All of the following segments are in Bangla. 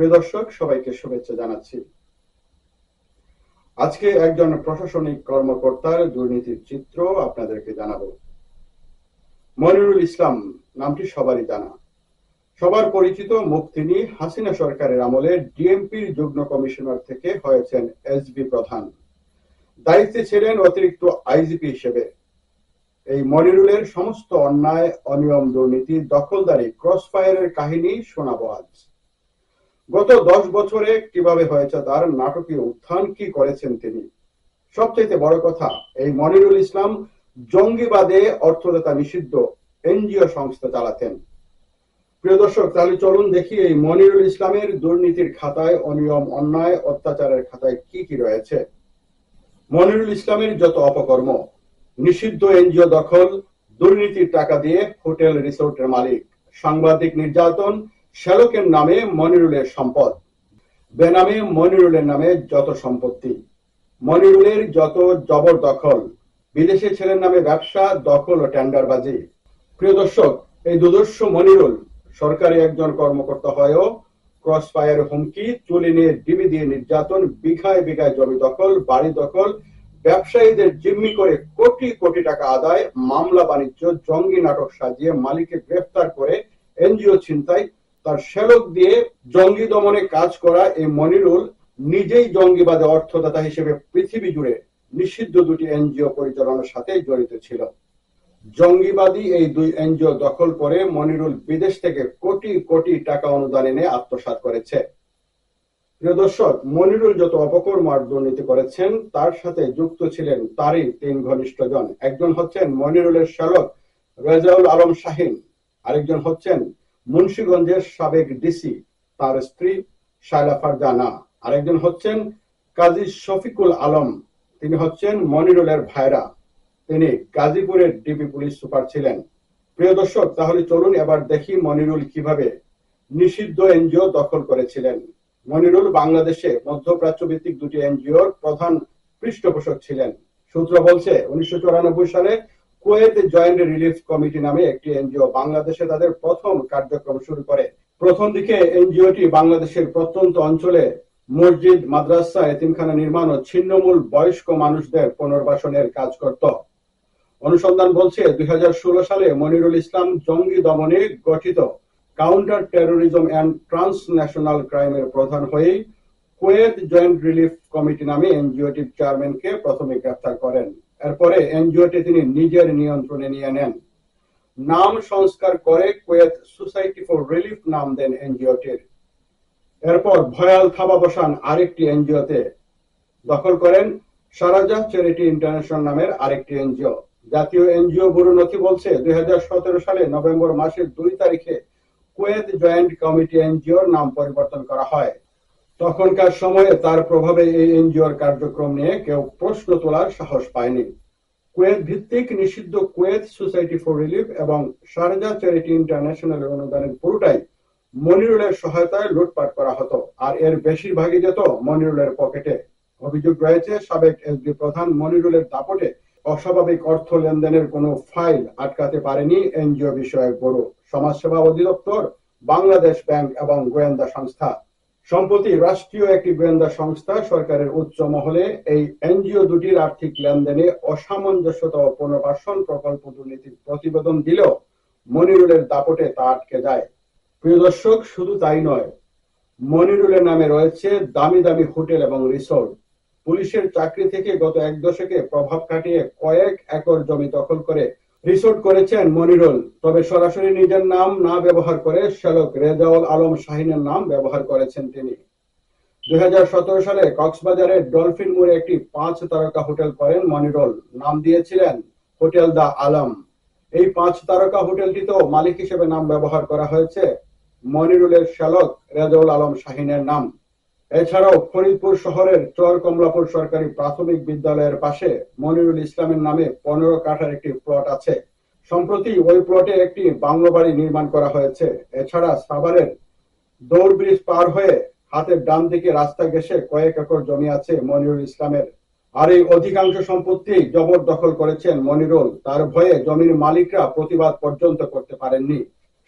প্রিয় দর্শক, সবাইকে শুভেচ্ছা জানাচ্ছি। আজকে একজন প্রশাসনিক কর্মকর্তার দুর্নীতির চিত্র আপনাদেরকে জানাব। মনিরুল ইসলাম, নামটি সবারই জানা। সবার পরিচিত মুখ তিনি হাসিনা সরকারের আমলে ডিএমপির যুগ্ম কমিশনার থেকে হয়েছেন এসবি প্রধান। দায়িত্বে ছিলেন অতিরিক্ত আইজিপি হিসেবে। এই মনিরুলের সমস্ত অন্যায়, অনিয়ম, দুর্নীতি, দখলদারি ক্রস ফায়ারের কাহিনী শোনাবো আজ। গত দশ বছরে কীভাবে হয়েছে, তার নাটকীয় উত্থান কি করেছেন তিনি? সবচেয়ে বড় কথা, এই মনিরুল ইসলাম জঙ্গিবাদে অর্থদাতা নিষিদ্ধ এনজিও সংস্থা চালাতেন। প্রিয় দর্শক, তাহলে চলুন দেখি এই মনিরুল ইসলামের দুর্নীতির খাতায় অনিয়ম, অন্যায়, অত্যাচারের খাতায় কি কি রয়েছে। মনিরুল ইসলামের যত অপকর্ম, নিষিদ্ধ এনজিও দখল, দুর্নীতির টাকা দিয়ে হোটেল রিসোর্টের মালিক, সাংবাদিক নির্যাতন শ্যালকের নামে মনিরুলের সম্পদ। বেনামে মনিরুলের নামে যত সম্পত্তি। মনিরুলের যত জবরদখল বিদেশে ছেলের নামে ব্যবসা, দখল ও টেন্ডারবাজি। প্রিয় দর্শক, এই দুদর্শ মনিরুল সরকারি একজন কর্মকর্তা হয়েও ক্রস ফায়ার হুমকি তুলে নিয়ে ডিবি দিয়ে নির্যাতন, বিঘায় বিঘায় জমি দখল, বাড়ি দখল, ব্যবসায়ীদের জিম্মি করে কোটি কোটি টাকা আদায়, মামলা বাণিজ্য, জঙ্গি নাটক সাজিয়ে মালিককে গ্রেফতার করে এনজিও ছিনতাই তার শ্যালক দিয়ে জঙ্গি দমনে কাজ করা এই মনিরুল নিজেই জঙ্গিবাদে অর্থদাতা হিসেবে পৃথিবী জুড়ে নিষিদ্ধ দুটি এনজিও পরিচালনার সাথে জড়িত ছিল। জঙ্গিবাদী এই দুই এনজিও দখল করে মনিরুল বিদেশ থেকে কোটি কোটি টাকা অনুদান এনে আত্মসাৎ করেছে। প্রিয় দর্শক, মনিরুল যত অপকর্ম আর দুর্নীতি করেছেন, তার সাথে যুক্ত ছিলেন তারই তিন ঘনিষ্ঠ জন। একজন হচ্ছেন মনিরুলের শ্যালক রেজাউল আলম শাহিন, আরেকজন হচ্ছেন মুন্সীগঞ্জের সাবেক ডিসি তার স্ত্রী শায়লা ফারজানা আরেকজন হচ্ছেন কাজী শফিকুল আলম। তিনি হচ্ছেন মনিরুলের ভাইরা। তিনি গাজীপুরের ডিবি পুলিশ সুপার ছিলেন। প্রিয় দর্শক, তাহলে চলুন এবার দেখি মনিরুল কীভাবে নিষিদ্ধ এনজিও দখল করেছিলেন। মনিরুল বাংলাদেশে মধ্যপ্রাচ্য ভিত্তিক দুটি এনজিওর প্রধান পৃষ্ঠপোষক ছিলেন। সূত্র বলছে, উনিশশো চুরানব্বই সালে কুয়েত জয়েন্ট রিলিফ কমিটি নামে একটি এনজিও বাংলাদেশে তাদের প্রথম কার্যক্রম শুরু করে। প্রথম দিকে এনজিওটি বাংলাদেশের প্রত্যন্ত অঞ্চলে মসজিদ, মাদ্রাসা, এতিমখানা নির্মাণ ও ছিন্নমূল বয়স্ক মানুষদের পুনর্বাসনের কাজ করত। অনুসন্ধান বলছে, দুই হাজার ষোলো সালে মনিরুল ইসলাম জঙ্গি দমনে গঠিত কাউন্টার টেরোরিজম অ্যান্ড ট্রান্সন্যাশনাল ক্রাইমের প্রধান হয়েই কুয়েত জয়েন্ট রিলিফ কমিটি নামে এনজিওটির চেয়ারম্যানকে প্রথমে গ্রেফতার করেন। এরপরে এনজিওটি তিনি নিজের নিয়ন্ত্রণে নিয়ে নেন। নাম সংস্কার করে কুয়েত সোসাইটি ফর রিলিফ নাম দেন এনজিওটির এরপর ভয়াল থাবা বসান আরেকটি এনজিওতে দখল করেন সারাজাহ চ্যারিটি ইন্টারন্যাশনাল নামের আরেকটি এনজিও। জাতীয় এনজিও ব্যুরো নথি বলছে, দুই হাজার সতেরো সালে নভেম্বর মাসের দুই তারিখে কুয়েত জয়েন্ট কমিটি এনজিওর নাম পরিবর্তন করা হয়। তখনকার সময়ে তার প্রভাবে এই এনজিওর কার্যক্রম নিয়ে কেউ প্রশ্ন তোলার সাহস পায়নি। কুয়েত ভিত্তিক নিষিদ্ধ কুয়েত সোসাইটি ফর রিলিফ এবং শারজা চ্যারিটি ইন্টারন্যাশনাল অনুদানের পুরোটাই মনিরুলের সহায়তায় লুটপাট করা হতো। আর এর বেশিরভাগই যেত মনিরুলের পকেটে। অভিযোগ রয়েছে, সাবেক এসডি প্রধান মনিরুলের দাপটে অস্বাভাবিক অর্থ লেনদেনের কোনো ফাইল আটকাতে পারেনি এনজিও বিষয়ক ব্যুরো। সমাজসেবা অধিদপ্তর, বাংলাদেশ ব্যাংক এবং গোয়েন্দা সংস্থা। সম্প্রতি রাষ্ট্রীয় একটি গোয়েন্দা সংস্থা সরকারের উচ্চ মহলে এই এনজিও দুটির আর্থিক লেনদেনে অসামঞ্জস্যতা ও পুনর্বাসন প্রকল্প দুর্নীতির প্রতিবেদন দিলেও মনিরুলের দাপটে তা আটকে যায়। প্রিয় দর্শক, শুধু তাই নয়, মনিরুলের নামে রয়েছে দামি দামি হোটেল এবং রিসোর্ট। পুলিশের চাকরি থেকে গত এক দশকে প্রভাব কাটিয়ে কয়েক একর জমি দখল করে রিসোর্ট করেছেন মনিরুল, তবে সরাসরি নিজের নাম না ব্যবহার করে শ্যালক রেজাউল আলম শাহিনের নাম ব্যবহার করেছেন তিনি। দুই হাজার সতেরো সালে কক্সবাজারে ডলফিন মোড়ে একটি পাঁচ তারকা হোটেল করেন মনিরুল। নাম দিয়েছিলেন হোটেল দা আলম। এই পাঁচ তারকা হোটেলটিতেও মালিক হিসেবে নাম ব্যবহার করা হয়েছে মনিরুলের শ্যালক রেজাউল আলম শাহিনের নাম। এছাড়াও ফরিদপুর শহরের চর কমলাপুর সরকারি প্রাথমিক বিদ্যালয়ের পাশে মনিরুল ইসলামের নামে পনেরো কাঠার একটি প্লট আছে। সম্প্রতি ওই প্লটে একটি বাংলো বাড়ি নির্মাণ করা হয়েছে। এছাড়া সাভারের দৌড় ব্রিজ পার হয়ে হাতের ডান দিকে রাস্তা ঘেসে কয়েক একর জমি আছে মনিরুল ইসলামের। আর এই অধিকাংশ সম্পত্তি জবরদখল করেছেন মনিরুল। তার ভয়ে জমির মালিকরা প্রতিবাদ পর্যন্ত করতে পারেননি।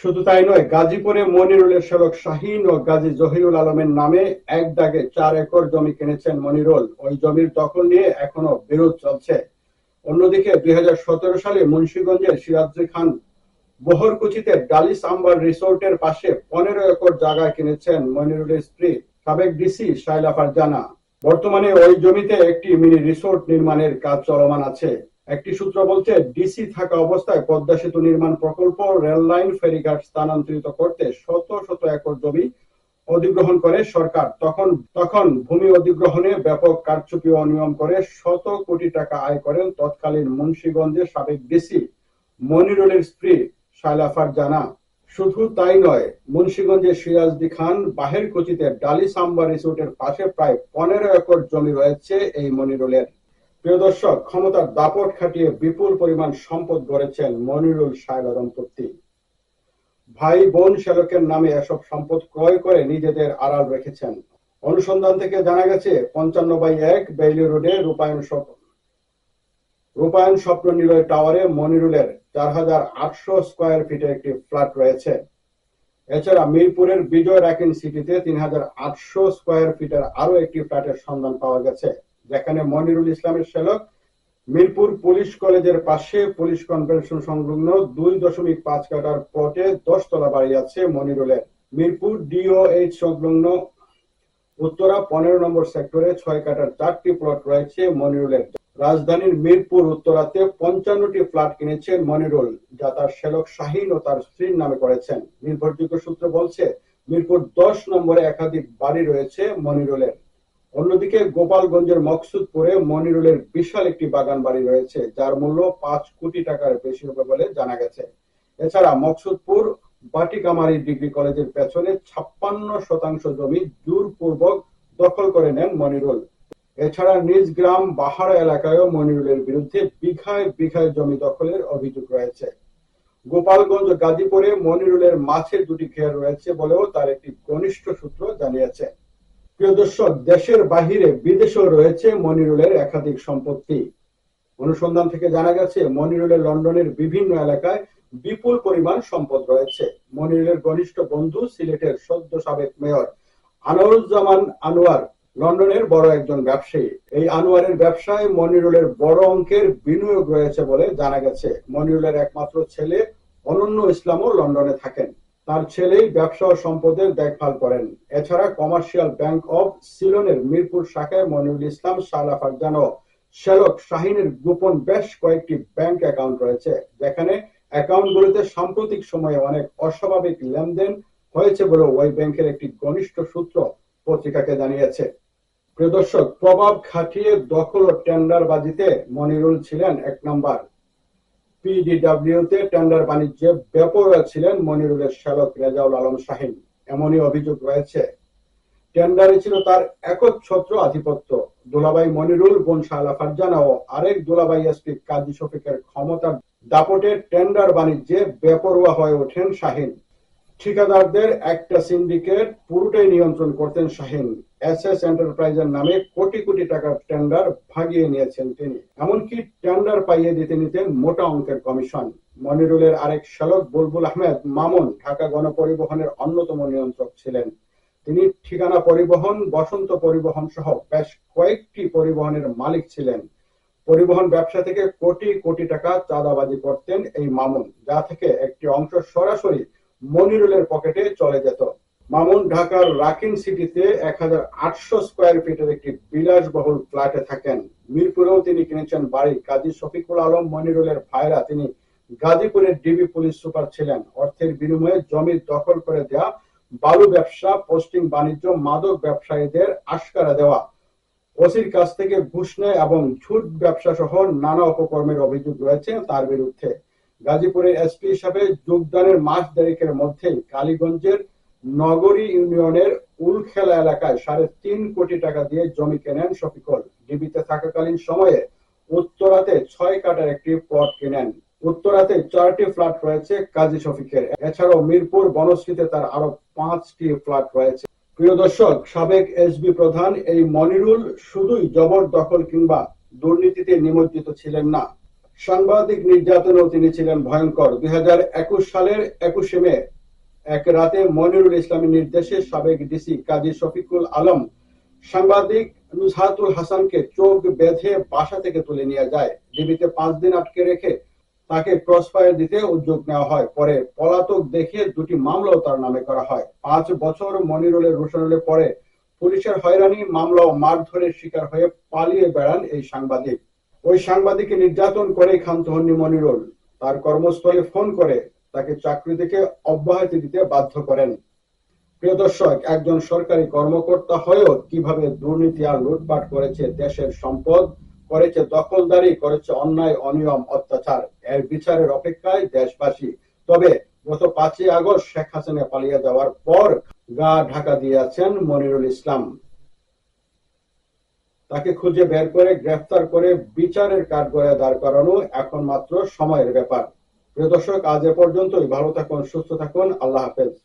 শুধু তাই নয়, গাজীপুরে মনিরুলের সড়ক শাহিন ও গাজী জহিরুল আলমের নামে এক দাগে চার একর জমি কিনেছেন মনিরুল। ওই জমির দখল নিয়ে এখনও বিরোধ চলছে। অন্যদিকে দুই সালে মুন্সিগঞ্জের সিরাজী খান বহরকুচিতে ডালিস আম্বার রিসোর্টের পাশে পনেরো একর জায়গা কিনেছেন মনিরুলের স্ত্রী, সাবেক ডিসি শাইলা ফারজানা। বর্তমানে ওই জমিতে একটি মিনি রিসোর্ট নির্মাণের কাজ চলমান আছে। একটি সূত্র বলছে ডিসি থাকা অবস্থায় পদ্মা সেতু নির্মাণ প্রকল্প রেল লাইন ফেরিঘাট স্থানান্তরিত করতে শত শত একর জমি অধিগ্রহণ করে সরকার। তখন তখন ভূমি অধিগ্রহণে ব্যাপক কারচুপি অনিয়ম করে শত কোটি টাকা আয় করেন তৎকালীন মুন্সিগঞ্জের সাবেক ডিসি মনিরুলের স্ত্রী শাইলা ফারজানা। শুধু তাই নয়, মুন্সিগঞ্জের সিরাজদি খান বাহের কুচিতে ডালি সাম্বা রিসোর্টের পাশে প্রায় পনেরো একর জমি রয়েছে এই মনিরুলের। প্রিয় দর্শক, ক্ষমতার দাপট খাটিয়ে বিপুল পরিমাণ সম্পদ গড়েছেন মনিরুল শায়লা দম্পতি ভাই বোন শ্যালকের নামে এসব সম্পদ ক্রয় করে নিজেদের আড়াল রেখেছেন। অনুসন্ধান থেকে জানা গেছে, পঞ্চান্ন বাই এক বেইলি রোডে রূপায়ণ স্বপ্ন রূপায়ণ স্বপ্ন নিলয় টাওয়ারে মনিরুলের চার হাজার আটশো স্কোয়ার ফিটের একটি ফ্ল্যাট রয়েছে। এছাড়া মিরপুরের বিজয় রাকিন সিটিতে তিন হাজার আটশো স্কোয়ার ফিটের আরও একটি ফ্ল্যাটের সন্ধান পাওয়া গেছে। যেখানে মনিরুল ইসলামের শ্যালক, মিরপুর পুলিশ কলেজের পাশে পুলিশ কনভেনশন সংলগ্ন দুই দশমিক পাঁচ কাটার প্লটে দশতলা বাড়ি আছে মনিরুলের। মিরপুর ডিওএইচ সংলগ্ন উত্তরা পনেরো নম্বর সেক্টরে ছয় কাটার চারটি প্লট রয়েছে মনিরুলের। রাজধানীর মিরপুর উত্তরাতে পঞ্চান্নটি ফ্ল্যাট কিনেছেন মনিরুল, যা তার শ্যালক শাহিন ও তার স্ত্রীর নামে করেছেন। নির্ভরযোগ্য সূত্র বলছে, মিরপুর দশ নম্বরে একাধিক বাড়ি রয়েছে মনিরুলের। অন্যদিকে গোপালগঞ্জের মকসুদপুরে মনিরুলের বিশাল একটি বাগান বাড়ি রয়েছে, যার মূল্য পাঁচ কোটি টাকার বেশি হবে বলে জানা গেছে। এছাড়া মকসুদপুর বাটিকামারি ডিগ্রি কলেজের পেছনে ছাপ্পান্ন শতাংশ জমি জোরপূর্বক দখল করে নেন মনিরুল। এছাড়া নিজ গ্রাম বাহারা এলাকায়ও মনিরুলের বিরুদ্ধে বিঘায় বিঘায় জমি দখলের অভিযোগ রয়েছে। গোপালগঞ্জ গাজীপুরে মনিরুলের মাছের দুটি ঘের রয়েছে বলেও তার একটি ঘনিষ্ঠ সূত্র জানিয়েছে। প্রিয় দর্শক, দেশের বাহিরে বিদেশেও রয়েছে মনিরুলের একাধিক সম্পত্তি। অনুসন্ধান থেকে জানা গেছে, মনিরুলের লন্ডনের বিভিন্ন এলাকায় বিপুল পরিমাণ সম্পদ রয়েছে। মনিরুলের ঘনিষ্ঠ বন্ধু, সিলেটের সদ্য সাবেক মেয়র আনোয়ারুজ্জামান আনোয়ার লন্ডনের বড় একজন ব্যবসায়ী। এই আনোয়ারের ব্যবসায় মনিরুলের বড় অঙ্কের বিনিয়োগ রয়েছে বলে জানা গেছে। মনিরুলের একমাত্র ছেলে অনন্য ইসলামও লন্ডনে থাকেন। তার ছেলেই ব্যবসা ও সম্পদের দেখভাল করেন। এছাড়া কমার্শিয়াল ব্যাংক অব সিলনের মিরপুর শাখায় মনিরুল ইসলাম শালা ও শ্যালক শাহিনের গোপন বেশ কয়েকটি ব্যাংক অ্যাকাউন্ট রয়েছে। যেখানে অ্যাকাউন্টগুলোতে সাম্প্রতিক সময়ে অনেক অস্বাভাবিক লেনদেন হয়েছে বলে ওই ব্যাংকের একটি ঘনিষ্ঠ সূত্র পত্রিকাকে জানিয়েছে। প্রিয় দর্শক, প্রভাব খাটিয়ে দখল ও টেন্ডার বাজিতে মনিরুল ছিলেন এক নম্বর। পিডিডব্লিউ তে টেন্ডার বাণিজ্যে বেপরোয়া ছিলেন মনিরুলের সেবক রেজাউল আলম শাহিন। এমনই অভিযোগ রয়েছে। টেন্ডারে ছিল তার একচ্ছত্র আধিপত্য। দোলাবাই মনিরুল বোন শাহলা ফারজানা ও আরেক দোলাবাই এসপি কাজী শফিকের ক্ষমতার দাপটে টেন্ডার বাণিজ্যে বেপরোয়া হয়ে ওঠেন শাহিন। ঠিকাদারদের একটা সিন্ডিকেট পুরোটাই নিয়ন্ত্রণ করতেন শাহিন। এস এস এন্টারপ্রাইজের নামে কোটি কোটি টাকার টেন্ডার ভাগিয়ে নিয়েছেন তিনি। এমনকি টেন্ডার পাইয়ে দিতে নিতেন মোটা অঙ্কের কমিশন। মনিরুলের আরেক শালক বুলবুল আহমেদ মামুন ঢাকা গণপরিবহনের অন্যতম নিয়ন্ত্রক ছিলেন। তিনি ঠিকানা পরিবহন, বসন্ত পরিবহন সহ বেশ কয়েকটি পরিবহনের মালিক ছিলেন। পরিবহন ব্যবসা থেকে কোটি কোটি টাকা চাঁদাবাজি করতেন এই মামুন, যা থেকে একটি অংশ সরাসরি মনিরুলের পকেটে চলে যেত। মামুন ঢাকার রাকিন সিটিতে এক হাজার আটশো স্কোয়ার ফিটের একটি বিলাসবহুল ফ্ল্যাটে থাকেন। মিরপুরেও তিনি কিনেছেন বাড়ি। কাজী শফিকুল আলম, মনিরুলের ভাইরা তিনি গাজীপুরের ডিবি পুলিশ সুপার ছিলেন। অর্থের বিনিময়ে জমি দখল করে দেওয়া বালু ব্যবসা, পোস্টিং বাণিজ্য, মাদক ব্যবসায়ীদের আশকারা দেওয়া, ওসির কাছ থেকে ঘুষ নেয় এবং ঝুট ব্যবসা সহ নানা অপকর্মের অভিযোগ রয়েছে তার বিরুদ্ধে। গাজীপুরের এসপি হিসাবে যোগদানের মাস দেড়েকের মধ্যেই কালীগঞ্জের নগরী ইউনিয়নের উলখেলা এলাকায় সাড়ে তিন কোটি টাকা দিয়ে জমি কেনেন শফিকুল। ডিবিতে থাকাকালীন সময়ে উত্তরাতে ছয় কাটার একটি প্লট কেনেন। উত্তরাতে চারটি ফ্ল্যাট রয়েছে কাজী শফিকের। এছাড়াও মিরপুর বনশ্রীতে তার আরও পাঁচটি ফ্ল্যাট রয়েছে। প্রিয় দর্শক, সাবেক এসবি প্রধান এই মনিরুল শুধুই জবরদখল কিংবা দুর্নীতিতে নিমজ্জিত ছিলেন না। সাংবাদিক নির্যাতনেও তিনি ছিলেন ভয়ঙ্কর। দুই হাজার একুশ সালের একুশে মে, এক রাতে মনিরুল ইসলামের নির্দেশে সাবেক ডিসি কাজী শফিকুল আলম সাংবাদিক নুজহাতুল হাসানকে চোখ বেঁধে বাসা থেকে তুলে নিয়ে যায়। ডিবিতে পাঁচ দিন আটকে রেখে তাকে ক্রসফায়ার দিতে উদ্যোগ নেওয়া হয়। পরে পলাতক দেখিয়ে দুটি মামলাও তার নামে করা হয়। পাঁচ বছর মনিরুলের রোশনালে পরে পুলিশের হয়রানি মামলা ও মারধরের শিকার হয়ে পালিয়ে বেড়ান এই সাংবাদিক। ওই সাংবাদিককে নির্যাতন করে ক্ষান্ত হননি মনিরুল। তার কর্মস্থলে ফোন করে তাকে চাকরি থেকে অব্যাহতি দিতে বাধ্য করেন। প্রিয় দর্শক, একজন সরকারি কর্মকর্তা হয়েও কীভাবে দুর্নীতি আর লুটপাট করেছে দেশের সম্পদ, করেছে দখলদারি, করেছে অন্যায়, অনিয়ম, অত্যাচার, এর বিচারের অপেক্ষায় দেশবাসী। তবে গত পাঁচই আগস্ট শেখ হাসিনা পালিয়ে যাওয়ার পর গা ঢাকা দিয়েছেন মনিরুল ইসলাম। তাকে খুঁজে বের করে গ্রেফতার করে বিচারের কাঠগড়ায় দাঁড় করানো এখন মাত্র সময়ের ব্যাপার। প্রিয় দর্শক, আজ এ পর্যন্তই। ভালো থাকুন, সুস্থ থাকুন। আল্লাহ হাফেজ।